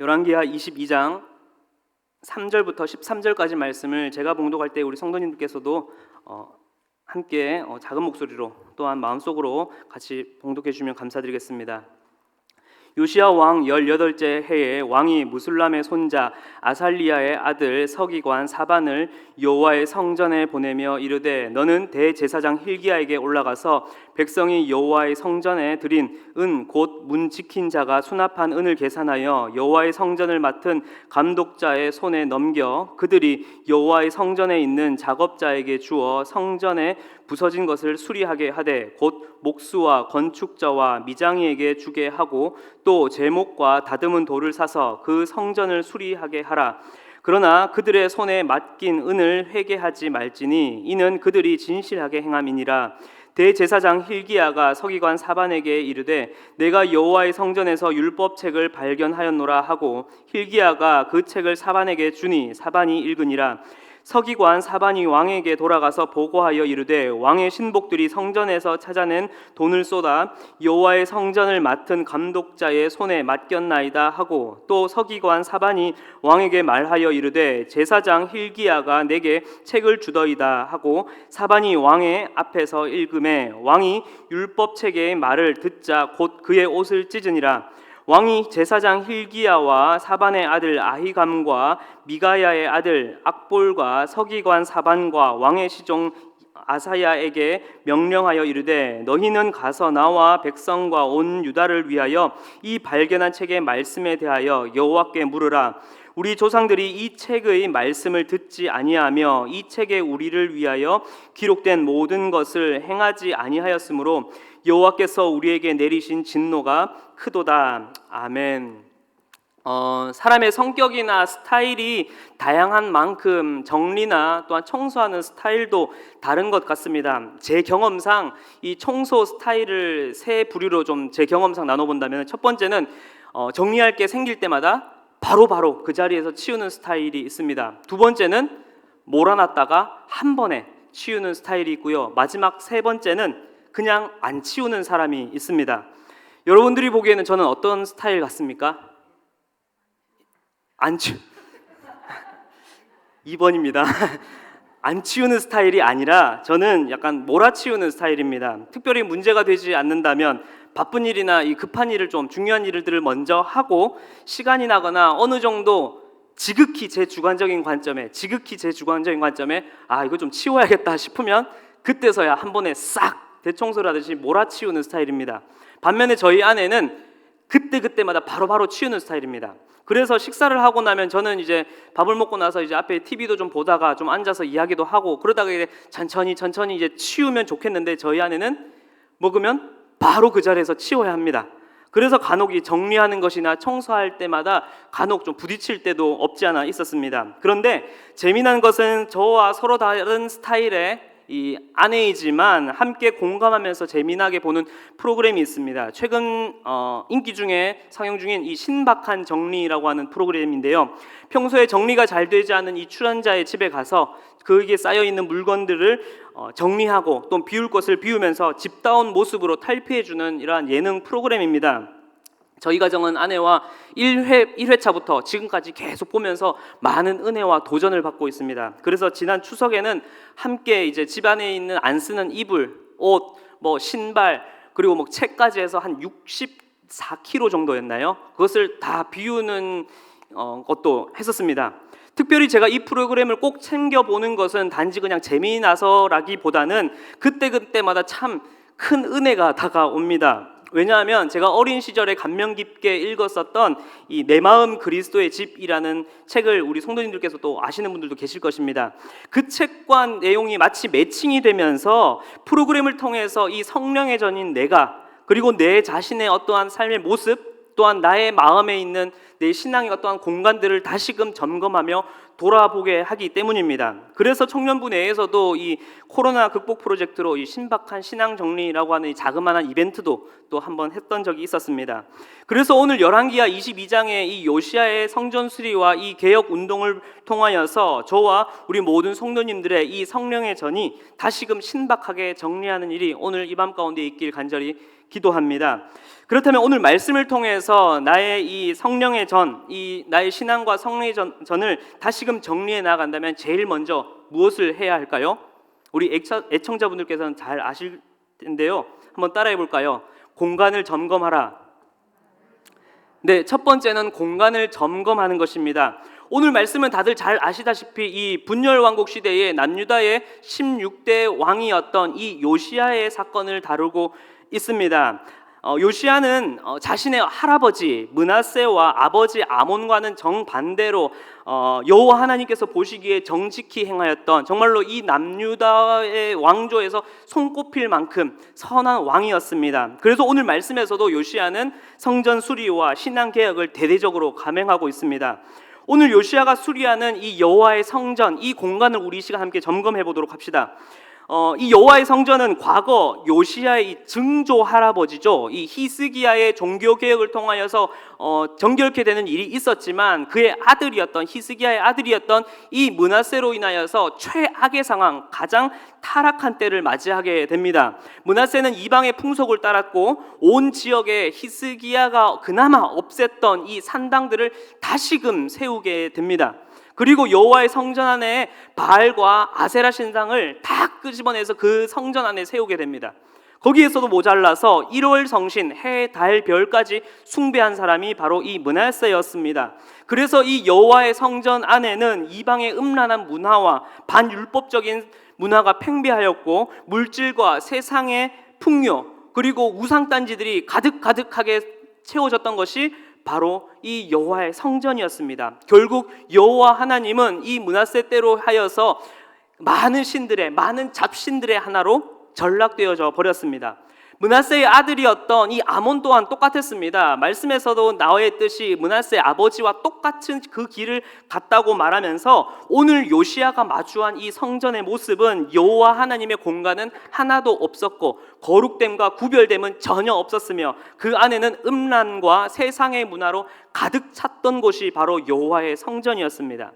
열왕기하 22장 3절부터 13절까지 말씀을 제가 봉독할 때 우리 성도님들께서도 어, 함께 어, 작은 목소리로 또한 마음속으로 같이 봉독해 주시면 감사드리겠습니다. 요시야 왕 18째 해에 왕이 무술람의 손자 아살리아의 아들 서기관 사반을 여호와의 성전에 보내며 이르되 너는 대제사장 힐기야에게 올라가서 백성이 여호와의 성전에 드린 은 곧 문 지킨 자가 수납한 은을 계산하여 여호와의 성전을 맡은 감독자의 손에 넘겨 그들이 여호와의 성전에 있는 작업자에게 주어 성전에 부서진 것을 수리하게 하되 곧 목수와 건축자와 미장이에게 주게 하고 또 제목과 다듬은 돌을 사서 그 성전을 수리하게 하라. 그러나 그들의 손에 맡긴 은을 회개하지 말지니 이는 그들이 진실하게 행함이니라. 대제사장 힐기야가 서기관 사반에게 이르되 내가 여호와의 성전에서 율법책을 발견하였노라 하고 힐기야가 그 책을 사반에게 주니 사반이 읽으니라. 서기관 사반이 왕에게 돌아가서 보고하여 이르되 왕의 신복들이 성전에서 찾아낸 돈을 쏟아 여호와의 성전을 맡은 감독자의 손에 맡겼나이다 하고 또 서기관 사반이 왕에게 말하여 이르되 제사장 힐기야가 내게 책을 주더이다 하고 사반이 왕의 앞에서 읽음에 왕이 율법 책의 말을 듣자 곧 그의 옷을 찢으니라 왕이 제사장 힐기야와 사반의 아들 아히감과 미가야의 아들 악볼과 서기관 사반과 왕의 시종 아사야에게 명령하여 이르되 너희는 가서 나와 백성과 온 유다를 위하여 이 발견한 책의 말씀에 대하여 여호와께 물으라. 우리 조상들이 이 책의 말씀을 듣지 아니하며 이 책에 우리를 위하여 기록된 모든 것을 행하지 아니하였으므로 여호와께서 우리에게 내리신 진노가 크도다. 아멘. 어, 사람의 성격이나 스타일이 다양한 만큼 정리나 또한 청소하는 스타일도 다른 것 같습니다. 제 경험상 이 청소 스타일을 세 부류로 좀 제 경험상 나눠본다면 첫 번째는 어, 정리할 게 생길 때마다 바로바로 바로 그 자리에서 치우는 스타일이 있습니다. 두 번째는 몰아놨다가 한 번에 치우는 스타일이 있고요. 마지막 세 번째는 그냥 안 치우는 사람이 있습니다. 여러분들이 보기에는 저는 어떤 스타일 같습니까? 안 치. 2번입니다. 안 치우는 스타일이 아니라 저는 약간 몰아치우는 스타일입니다. 특별히 문제가 되지 않는다면 바쁜 일이나 이 급한 일을 좀 중요한 일들을 먼저 하고 시간이 나거나 어느 정도 지극히 제 주관적인 관점에 지극히 제 주관적인 관점에 아 이거 좀 치워야겠다 싶으면 그때서야 한 번에 싹 대청소를 하듯이 몰아치우는 스타일입니다. 반면에 저희 아내는 그때 그때마다 바로바로 치우는 스타일입니다. 그래서 식사를 하고 나면 저는 이제 밥을 먹고 나서 이제 앞에 TV도 좀 보다가 좀 앉아서 이야기도 하고 그러다가 이제 천천히 천천히 이제 치우면 좋겠는데 저희 아내는 먹으면 바로 그 자리에서 치워야 합니다. 그래서 간혹 이 정리하는 것이나 청소할 때마다 간혹 좀 부딪힐 때도 없지 않아 있었습니다. 그런데 재미난 것은 저와 서로 다른 스타일의 이 아내이지만 함께 공감하면서 재미나게 보는 프로그램이 있습니다. 최근 어, 인기 중에 상영 중인 이 신박한 정리라고 하는 프로그램인데요. 평소에 정리가 잘 되지 않은 이 출연자의 집에 가서 그에게 쌓여 있는 물건들을 어, 정리하고 또 비울 것을 비우면서 집다운 모습으로 탈피해 주는 이러한 예능 프로그램입니다. 저희 가정은 아내와 1회 1회차부터 지금까지 계속 보면서 많은 은혜와 도전을 받고 있습니다. 그래서 지난 추석에는 함께 이제 집 안에 있는 안 쓰는 이불, 옷, 뭐 신발 그리고 뭐 책까지 해서 한 64kg 정도였나요? 그것을 다 비우는 어, 것도 했었습니다. 특별히 제가 이 프로그램을 꼭 챙겨 보는 것은 단지 그냥 재미나서라기보다는 그때 그때마다 참 큰 은혜가 다가옵니다. 왜냐하면 제가 어린 시절에 감명 깊게 읽었었던 이 내 마음 그리스도의 집이라는 책을 우리 성도님들께서 또 아시는 분들도 계실 것입니다. 그 책과 내용이 마치 매칭이 되면서 프로그램을 통해서 이 성령의 전인 내가 그리고 내 자신의 어떠한 삶의 모습 또한 나의 마음에 있는 내 신앙의 어떠한 공간들을 다시금 점검하며 돌아보게 하기 때문입니다. 그래서 청년부 내에서도 이 코로나 극복 프로젝트로 이 신박한 신앙 정리라고 하는 이 자그마한 이벤트도 또 한번 했던 적이 있었습니다. 그래서 오늘 열왕기하 22장의 이 요시아의 성전 수리와 이 개혁 운동을 통하여서 저와 우리 모든 성도님들의 이 성령의 전이 다시금 신박하게 정리하는 일이 오늘 이 밤 가운데 있길 간절히 기도합니다. 그렇다면 오늘 말씀을 통해서 나의 이 성령의 전, 이 나의 신앙과 전, 전을 다시금 정리해 나간다면 제일 먼저 무엇을 해야 할까요? 우리 애청, 애청자분들께서는 잘 아실 텐데요. 한번 따라해 볼까요? 공간을 점검하라. 네, 첫 번째는 공간을 점검하는 것입니다. 오늘 말씀은 다들 잘 아시다시피 이 분열 왕국 시대에 남유다의 16대 왕이었던 이 요시아의 사건을 다루고 있습니다. 어, 요시아는 어, 자신의 할아버지 문하세와 아버지 아몬과는 정반대로 어, 여호와 하나님께서 보시기에 정직히 행하였던 정말로 이 남유다의 왕조에서 손꼽힐 만큼 선한 왕이었습니다. 그래서 오늘 말씀에서도 요시아는 성전 수리와 신앙 개혁을 대대적으로 감행하고 있습니다. 오늘 요시아가 수리하는 이 여호와의 성전 이 공간을 우리 이 시간 함께 점검해 보도록 합시다. 어, 이 여호와의 성전은 과거 요시아의 이 증조 할아버지죠. 이 히스기야의 종교 개혁을 통하여서 어, 정결케 되는 일이 있었지만 그의 아들이었던 히스기야의 아들이었던 이 문하세로 인하여서 최악의 상황, 가장 타락한 때를 맞이하게 됩니다. 문하세는 이방의 풍속을 따랐고 온 지역에 히스기야가 그나마 없앴던 이 산당들을 다시금 세우게 됩니다. 그리고 여호와의 성전 안에 바알과 아세라 신상을 다 끄집어내서 그 성전 안에 세우게 됩니다. 거기에서도 모자라서 1월 성신, 해, 달, 별까지 숭배한 사람이 바로 이 문하세였습니다. 그래서 이 여호와의 성전 안에는 이방의 음란한 문화와 반율법적인 문화가 팽배하였고 물질과 세상의 풍요 그리고 우상 단지들이 가득 가득하게 채워졌던 것이 바로 이 여호와의 성전이었습니다. 결국 여호와 하나님은 이 문하세 때로 하여서 많은 신들의 많은 잡신들의 하나로 전락되어져 버렸습니다. 문하세의 아들이었던 이 아몬 또한 똑같았습니다. 말씀에서도 나와 있듯이 문하세의 아버지와 똑같은 그 길을 갔다고 말하면서 오늘 요시아가 마주한 이 성전의 모습은 여호와 하나님의 공간은 하나도 없었고 거룩됨과 구별됨은 전혀 없었으며 그 안에는 음란과 세상의 문화로 가득 찼던 곳이 바로 여호와의 성전이었습니다.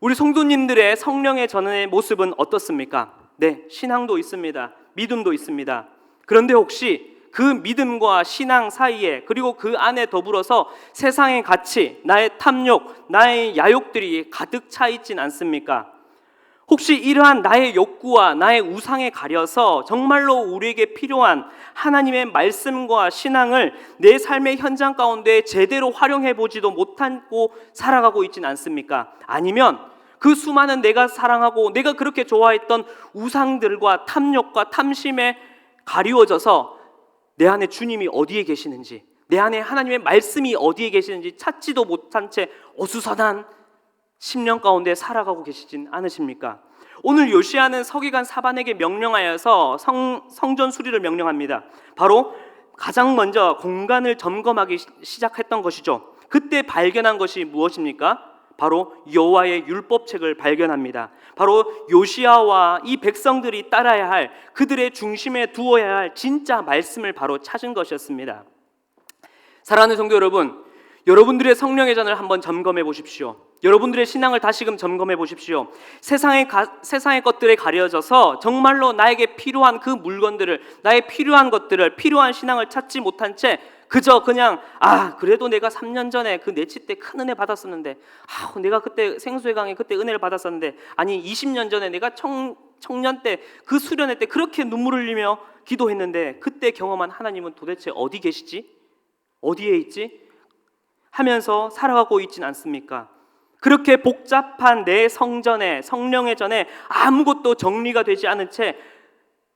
우리 성도님들의 성령의 전의 모습은 어떻습니까? 네, 신앙도 있습니다. 믿음도 있습니다. 그런데 혹시 그 믿음과 신앙 사이에 그리고 그 안에 더불어서 세상의 가치, 나의 탐욕, 나의 야욕들이 가득 차 있진 않습니까? 혹시 이러한 나의 욕구와 나의 우상에 가려서 정말로 우리에게 필요한 하나님의 말씀과 신앙을 내 삶의 현장 가운데 제대로 활용해 보지도 못하고 살아가고 있진 않습니까? 아니면 그 수많은 내가 사랑하고 내가 그렇게 좋아했던 우상들과 탐욕과 탐심에 가리워져서 내 안에 주님이 어디에 계시는지, 내 안에 하나님의 말씀이 어디에 계시는지 찾지도 못한 채 어수선한 10년 가운데 살아가고 계시진 않으십니까? 오늘 요시아는 서기관 사반에게 명령하여서 성, 성전 수리를 명령합니다. 바로 가장 먼저 공간을 점검하기 시- 시작했던 것이죠. 그때 발견한 것이 무엇입니까? 바로 여호와의 율법책을 발견합니다. 바로 요시아와 이 백성들이 따라야 할 그들의 중심에 두어야 할 진짜 말씀을 바로 찾은 것이었습니다. 사랑하는 성도 여러분, 여러분들의 성령의 전을 한번 점검해 보십시오. 여러분들의 신앙을 다시금 점검해 보십시오. 세상의 가, 세상의 것들에 가려져서 정말로 나에게 필요한 그 물건들을 나의 필요한 것들을 필요한 신앙을 찾지 못한 채 그저 그냥 아 그래도 내가 3년 전에 그 내치 때 큰 은혜 받았었는데 아 내가 그때 생수의 강에 그때 은혜를 받았었는데 아니 20년 전에 내가 청 청년 때 그 수련회 때 그렇게 눈물을 흘리며 기도했는데 그때 경험한 하나님은 도대체 어디 계시지? 어디에 있지? 하면서 살아가고 있진 않습니까? 그렇게 복잡한 내 성전에 성령의 전에 아무것도 정리가 되지 않은 채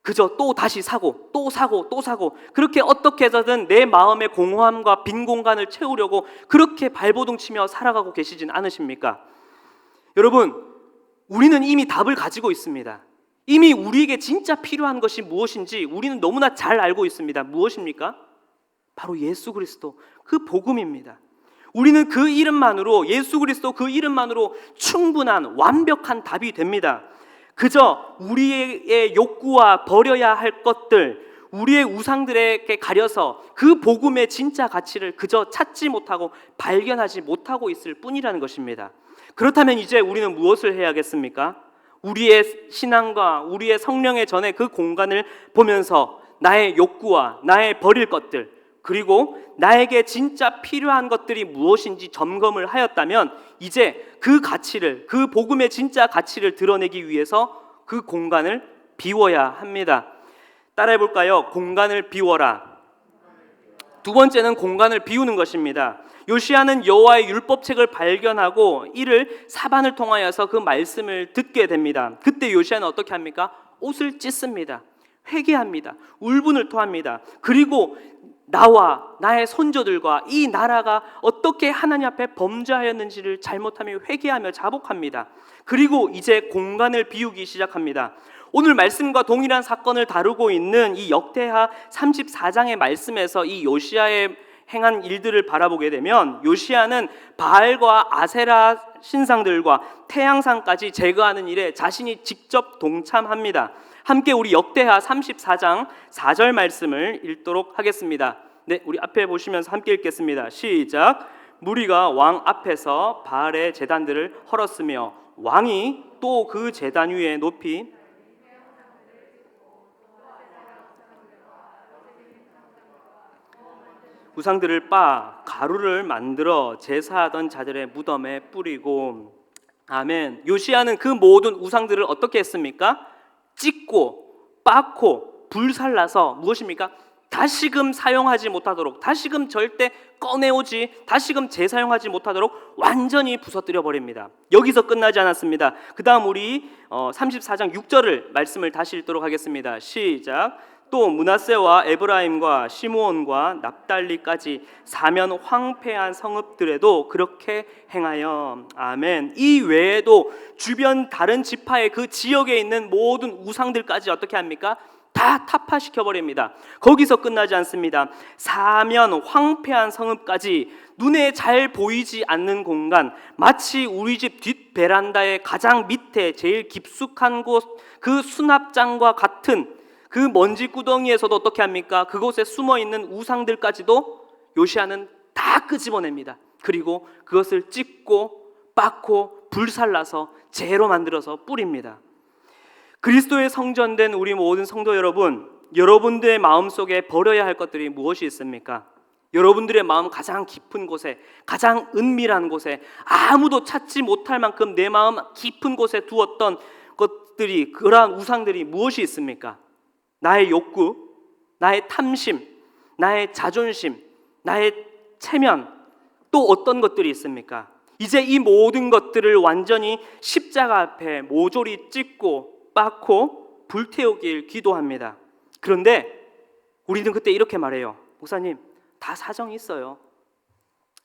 그저 또 다시 사고 또 사고 또 사고 그렇게 어떻게 해서든 내 마음의 공허함과 빈 공간을 채우려고 그렇게 발버둥 치며 살아가고 계시진 않으십니까? 여러분 우리는 이미 답을 가지고 있습니다. 이미 우리에게 진짜 필요한 것이 무엇인지 우리는 너무나 잘 알고 있습니다. 무엇입니까? 바로 예수 그리스도 그 복음입니다. 우리는 그 이름만으로 예수 그리스도 그 이름만으로 충분한 완벽한 답이 됩니다. 그저 우리의 욕구와 버려야 할 것들, 우리의 우상들에게 가려서 그 복음의 진짜 가치를 그저 찾지 못하고 발견하지 못하고 있을 뿐이라는 것입니다. 그렇다면 이제 우리는 무엇을 해야겠습니까? 우리의 신앙과 우리의 성령의 전에 그 공간을 보면서 나의 욕구와 나의 버릴 것들 그리고 나에게 진짜 필요한 것들이 무엇인지 점검을 하였다면 이제 그 가치를 그 복음의 진짜 가치를 드러내기 위해서 그 공간을 비워야 합니다. 따라해 볼까요? 공간을 비워라. 두 번째는 공간을 비우는 것입니다. 요시아는 여호와의 율법책을 발견하고 이를 사반을 통하여서 그 말씀을 듣게 됩니다. 그때 요시아는 어떻게 합니까? 옷을 찢습니다. 회개합니다. 울분을 토합니다. 그리고 나와 나의 손조들과 이 나라가 어떻게 하나님 앞에 범죄하였는지를 잘못하며 회개하며 자복합니다. 그리고 이제 공간을 비우기 시작합니다. 오늘 말씀과 동일한 사건을 다루고 있는 이 역대하 34장의 말씀에서 이 요시아의 행한 일들을 바라보게 되면 요시아는 바알과 아세라 신상들과 태양상까지 제거하는 일에 자신이 직접 동참합니다. 함께 우리 역대하 34장 4절 말씀을 읽도록 하겠습니다. 네, 우리 앞에 보시면서 함께 읽겠습니다. 시작. 무리가 왕 앞에서 바알의 제단들을 헐었으며 왕이 또그 제단 위에 높이 우상들을 빻아 가루를 만들어 제사하던 자들의 무덤에 뿌리고 아멘. 요시아는 그 모든 우상들을 어떻게 했습니까? 찢고 빻고 불살라서 무엇입니까? 다시금 사용하지 못하도록 다시금 절대 꺼내오지 다시금 재사용하지 못하도록 완전히 부서뜨려 버립니다. 여기서 끝나지 않았습니다. 그다음 우리 어, 34장 6절을 말씀을 다시 읽도록 하겠습니다. 시작. 또 문하세와 에브라임과 시므온과 납달리까지 사면 황폐한 성읍들에도 그렇게 행하여 아멘. 이 외에도 주변 다른 지파의 그 지역에 있는 모든 우상들까지 어떻게 합니까? 다 타파시켜 버립니다. 거기서 끝나지 않습니다. 사면 황폐한 성읍까지 눈에 잘 보이지 않는 공간, 마치 우리 집 뒷 베란다의 가장 밑에 제일 깊숙한 곳 그 수납장과 같은 그 먼지 구덩이에서도 어떻게 합니까? 그곳에 숨어 있는 우상들까지도 요시아는 다 끄집어냅니다. 그리고 그것을 찢고 빻고 불살라서 재로 만들어서 뿌립니다. 그리스도의 성전된 우리 모든 성도 여러분, 여러분들의 마음 속에 버려야 할 것들이 무엇이 있습니까? 여러분들의 마음 가장 깊은 곳에, 가장 은밀한 곳에, 아무도 찾지 못할 만큼 내 마음 깊은 곳에 두었던 것들이, 그러한 우상들이 무엇이 있습니까? 나의 욕구, 나의 탐심, 나의 자존심, 나의 체면, 또 어떤 것들이 있습니까? 이제 이 모든 것들을 완전히 십자가 앞에 모조리 찢고 빻고 불태우길 기도합니다. 그런데 우리는 그때 이렇게 말해요. 목사님, 다 사정이 있어요.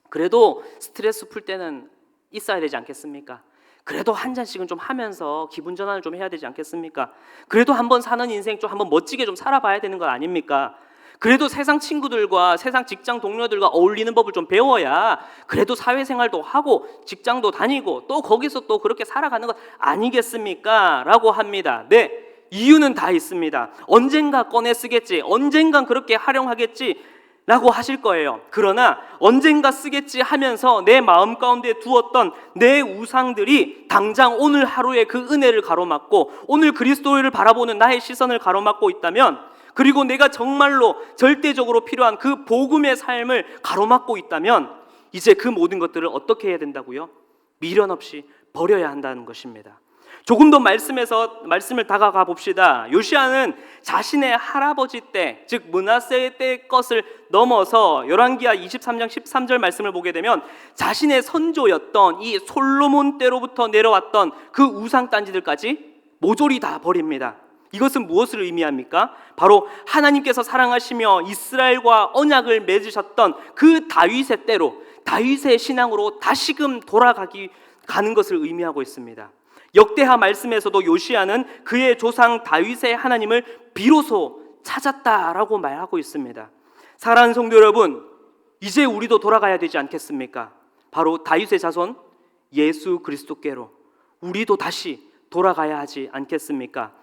그래도 스트레스 풀 때는 있어야 되지 않겠습니까? 그래도 한 잔씩은 좀 하면서 기분 전환을 좀 해야 되지 않겠습니까? 그래도 한번 사는 인생 좀 한번 멋지게 좀 살아봐야 되는 것 아닙니까? 그래도 세상 친구들과 세상 직장 동료들과 어울리는 법을 좀 배워야 그래도 사회생활도 하고 직장도 다니고 또 거기서 또 그렇게 살아가는 것 아니겠습니까? 라고 합니다. 네, 이유는 다 있습니다. 언젠가 꺼내 쓰겠지, 언젠간 그렇게 활용하겠지, 라고 하실 거예요. 그러나 언젠가 쓰겠지 하면서 내 마음 가운데 두었던 내 우상들이 당장 오늘 하루의 그 은혜를 가로막고 오늘 그리스도를 바라보는 나의 시선을 가로막고 있다면 그리고 내가 정말로 절대적으로 필요한 그 복음의 삶을 가로막고 있다면 이제 그 모든 것들을 어떻게 해야 된다고요? 미련 없이 버려야 한다는 것입니다. 조금 더 말씀에서 말씀을 다가가 봅시다. 요시아는 자신의 할아버지 때, 즉 문하세 때 것을 넘어서 열왕기하 23장 13절 말씀을 보게 되면 자신의 선조였던 이 솔로몬 때로부터 내려왔던 그 우상 단지들까지 모조리 다 버립니다. 이것은 무엇을 의미합니까? 바로 하나님께서 사랑하시며 이스라엘과 언약을 맺으셨던 그 다윗의 때로 다윗의 신앙으로 다시금 돌아가기 가는 것을 의미하고 있습니다. 역대하 말씀에서도 요시아는 그의 조상 다윗의 하나님을 비로소 찾았다라고 말하고 있습니다. 사랑하는 성도 여러분, 이제 우리도 돌아가야 되지 않겠습니까? 바로 다윗의 자손 예수 그리스도께로 우리도 다시 돌아가야 하지 않겠습니까?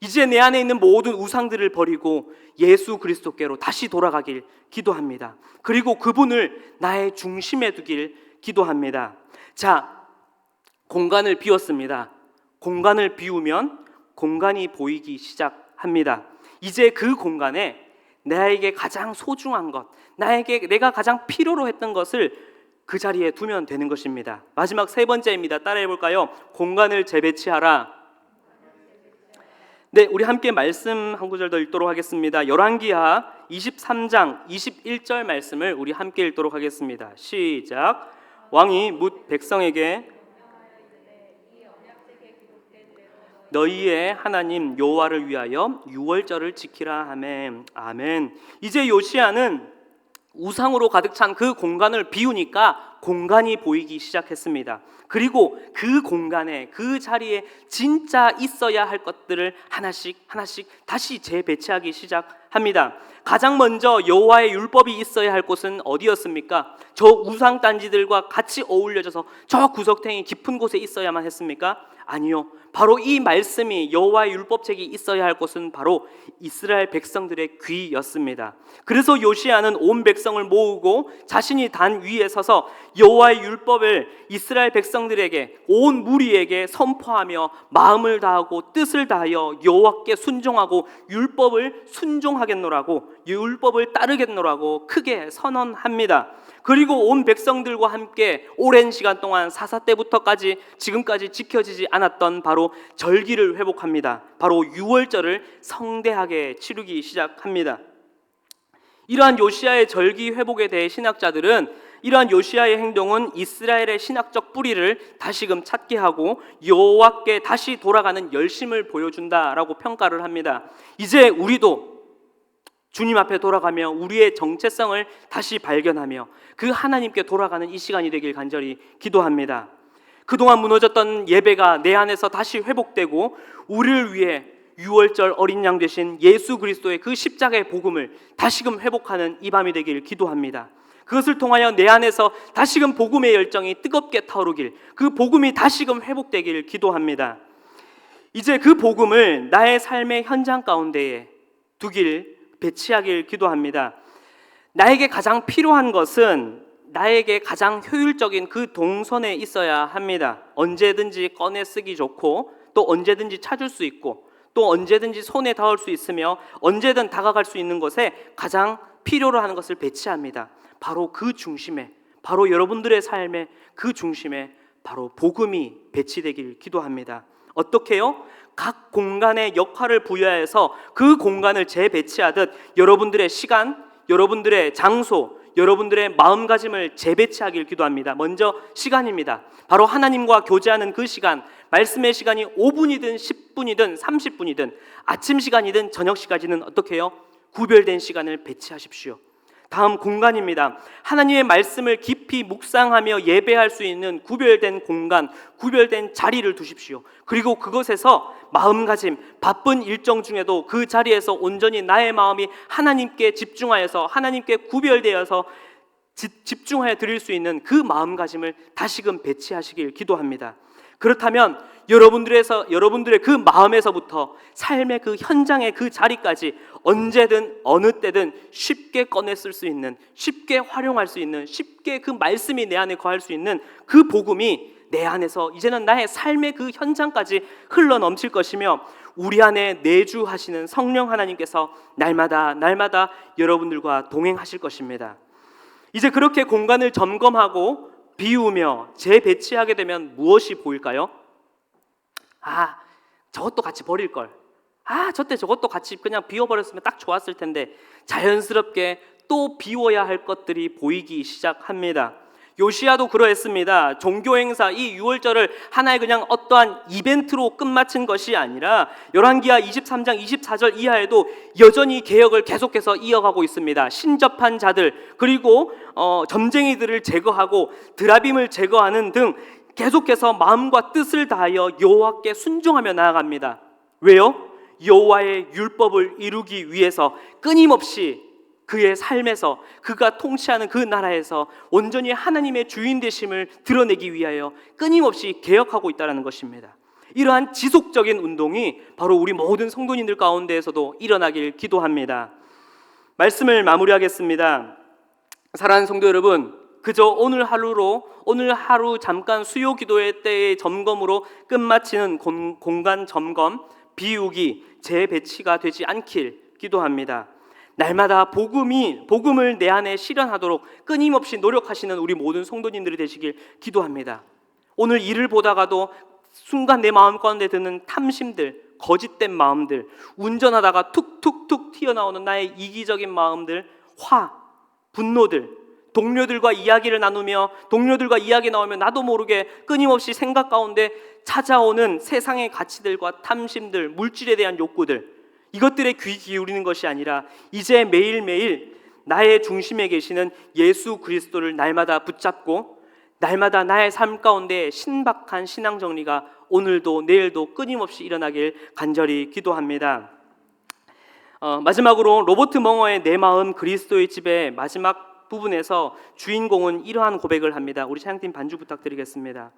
이제 내 안에 있는 모든 우상들을 버리고 예수 그리스도께로 다시 돌아가길 기도합니다. 그리고 그분을 나의 중심에 두길 기도합니다. 자, 공간을 비웠습니다. 공간을 비우면 공간이 보이기 시작합니다. 이제 그 공간에 나에게 가장 소중한 것, 나에게 내가 가장 필요로 했던 것을 그 자리에 두면 되는 것입니다. 마지막 세 번째입니다. 따라해 볼까요? 공간을 재배치하라. 네, 우리 함께 말씀 한 구절 더 읽도록 하겠습니다. 열왕기하 23장 21절 말씀을 우리 함께 읽도록 하겠습니다. 시작. 왕이 묻 백성에게 너희의 하나님 여호와를 위하여 유월절을 지키라 하매 아멘. 이제 요시아는 우상으로 가득 찬 그 공간을 비우니까 공간이 보이기 시작했습니다. 그리고 그 공간에 그 자리에 진짜 있어야 할 것들을 하나씩 하나씩 다시 재배치하기 시작합니다. 가장 먼저 여호와의 율법이 있어야 할 곳은 어디였습니까? 저 우상 단지들과 같이 어울려져서 저 구석탱이 깊은 곳에 있어야만 했습니까? 아니요. 바로 이 말씀이 여호와의 율법책이 있어야 할 곳은 바로 이스라엘 백성들의 귀였습니다. 그래서 요시아는 온 백성을 모으고 자신이 단 위에 서서 여호와의 율법을 이스라엘 백성들에게 온 무리에게 선포하며 마음을 다하고 뜻을 다하여 여호와께 순종하고 율법을 순종하겠노라고 율법을 따르겠노라고 크게 선언합니다. 그리고 온 백성들과 함께 오랜 시간 동안 사사 때부터까지 지금까지 지켜지지 않았던 바로 절기를 회복합니다. 바로 유월절을 성대하게 치르기 시작합니다. 이러한 요시아의 절기 회복에 대해 신학자들은 이러한 요시아의 행동은 이스라엘의 신학적 뿌리를 다시금 찾게 하고 여호와께 다시 돌아가는 열심을 보여준다라고 평가를 합니다. 이제 우리도 주님 앞에 돌아가며 우리의 정체성을 다시 발견하며 그 하나님께 돌아가는 이 시간이 되길 간절히 기도합니다. 그동안 무너졌던 예배가 내 안에서 다시 회복되고 우리를 위해 유월절 어린 양 되신 예수 그리스도의 그 십자가의 복음을 다시금 회복하는 이 밤이 되길 기도합니다. 그것을 통하여 내 안에서 다시금 복음의 열정이 뜨겁게 타오르길 그 복음이 다시금 회복되길 기도합니다. 이제 그 복음을 나의 삶의 현장 가운데에 두길 배치하길 기도합니다. 나에게 가장 필요한 것은 나에게 가장 효율적인 그 동선에 있어야 합니다. 언제든지 꺼내 쓰기 좋고 또 언제든지 찾을 수 있고 또 언제든지 손에 닿을 수 있으며 언제든 다가갈 수 있는 것에 가장 필요로 하는 것을 배치합니다. 바로 그 중심에 바로 여러분들의 삶의 그 중심에 바로 복음이 배치되길 기도합니다. 어떻게요? 각 공간의 역할을 부여해서 그 공간을 재배치하듯 여러분들의 시간, 여러분들의 장소, 여러분들의 마음가짐을 재배치하길 기도합니다. 먼저 시간입니다. 바로 하나님과 교제하는 그 시간, 말씀의 시간이 5분이든 10분이든 30분이든 아침 시간이든 저녁 시간이든 어떻게 해요? 구별된 시간을 배치하십시오. 다음 공간입니다. 하나님의 말씀을 깊이 묵상하며 예배할 수 있는 구별된 공간, 구별된 자리를 두십시오. 그리고 그것에서 마음가짐, 바쁜 일정 중에도 그 자리에서 온전히 나의 마음이 하나님께 집중하여서 하나님께 구별되어서 집중하여 드릴 수 있는 그 마음가짐을 다시금 배치하시길 기도합니다. 그렇다면 여러분들에서 여러분들의 그 마음에서부터 삶의 그 현장의 그 자리까지 언제든 어느 때든 쉽게 쓸수 있는 쉽게 활용할 수 있는 쉽게 그 말씀이 내 안에 거할 수 있는 그 복음이 내 안에서 이제는 나의 삶의 그 현장까지 흘러 넘칠 것이며 우리 안에 내주하시는 성령 하나님께서 날마다 날마다 여러분들과 동행하실 것입니다. 이제 그렇게 공간을 점검하고 비우며 재배치하게 되면 무엇이 보일까요? 아, 저것도 같이 버릴 걸. 아, 저때 저것도 같이 그냥 비워버렸으면 딱 좋았을 텐데 자연스럽게 또 비워야 할 것들이 보이기 시작합니다. 요시아도 그러했습니다. 종교 행사 이 6월절을 하나의 그냥 어떠한 이벤트로 끝마친 것이 아니라 열왕기하 23장 24절 이하에도 여전히 개혁을 계속해서 이어가고 있습니다. 신접한 자들 그리고 어, 점쟁이들을 제거하고 드라빔을 제거하는 등 계속해서 마음과 뜻을 다하여 여호와께 순종하며 나아갑니다. 왜요? 여호와의 율법을 이루기 위해서 끊임없이 그의 삶에서 그가 통치하는 그 나라에서 온전히 하나님의 주인 되심을 드러내기 위하여 끊임없이 개혁하고 있다는 것입니다. 이러한 지속적인 운동이 바로 우리 모든 성도님들 가운데에서도 일어나길 기도합니다. 말씀을 마무리하겠습니다. 사랑하는 성도 여러분, 그저 오늘 하루로 오늘 하루 잠깐 수요 기도회 때의 점검으로 끝마치는 공, 간 점검, 비우기, 재배치가 되지 않길 기도합니다. 날마다 복음이 복음을 내 안에 실현하도록 끊임없이 노력하시는 우리 모든 성도님들이 되시길 기도합니다. 오늘 일을 보다가도 순간 내 마음 가운데 드는 탐심들, 거짓된 마음들, 운전하다가 툭툭툭 튀어나오는 나의 이기적인 마음들, 화, 분노들, 동료들과 이야기를 나누며 동료들과 이야기 나오면 나도 모르게 끊임없이 생각 가운데 찾아오는 세상의 가치들과 탐심들, 물질에 대한 욕구들 이것들에 귀 기울이는 것이 아니라 이제 매일매일 나의 중심에 계시는 예수 그리스도를 날마다 붙잡고 날마다 나의 삶 가운데 신박한 신앙 정리가 오늘도 내일도 끊임없이 일어나길 간절히 기도합니다. 어, 마지막으로 로버트 멍어의 내 마음 그리스도의 집의 마지막 부분에서 주인공은 이러한 고백을 합니다. 우리 찬양팀 반주 부탁드리겠습니다.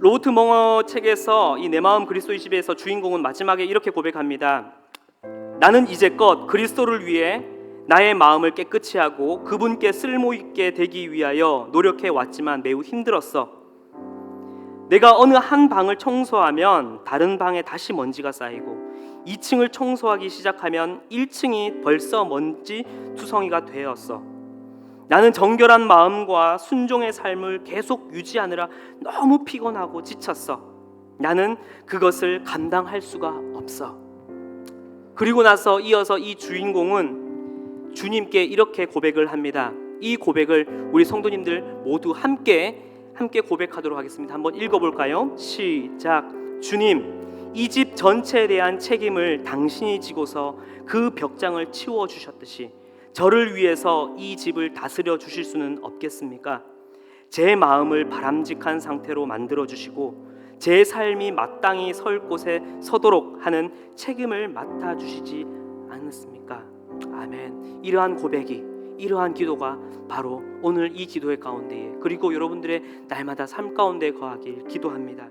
로버트 멍어 책에서 이 내 마음 그리스도의 집에서 주인공은 마지막에 이렇게 고백합니다. 나는 이제껏 그리스도를 위해 나의 마음을 깨끗이 하고 그분께 쓸모 있게 되기 위하여 노력해 왔지만 매우 힘들었어. 내가 어느 한 방을 청소하면 다른 방에 다시 먼지가 쌓이고 2층을 청소하기 시작하면 1층이 벌써 먼지 투성이가 되었어. 나는 정결한 마음과 순종의 삶을 계속 유지하느라 너무 피곤하고 지쳤어. 나는 그것을 감당할 수가 없어. 그리고 나서 이어서 이 주인공은 주님께 이렇게 고백을 합니다. 이 고백을 우리 성도님들 모두 함께 함께 고백하도록 하겠습니다. 한번 읽어 볼까요? 시작. 주님, 이 집 전체에 대한 책임을 당신이 지고서 그 벽장을 치워 주셨듯이 저를 위해서 이 집을 다스려 주실 수는 없겠습니까? 제 마음을 바람직한 상태로 만들어 주시고 제 삶이 마땅히 설 곳에 서도록 하는 책임을 맡아 주시지 않습니까? 아멘. 이러한 고백이 이러한 기도가 바로 오늘 이 기도의 가운데에 그리고 여러분들의 날마다 삶 가운데 거하길 기도합니다.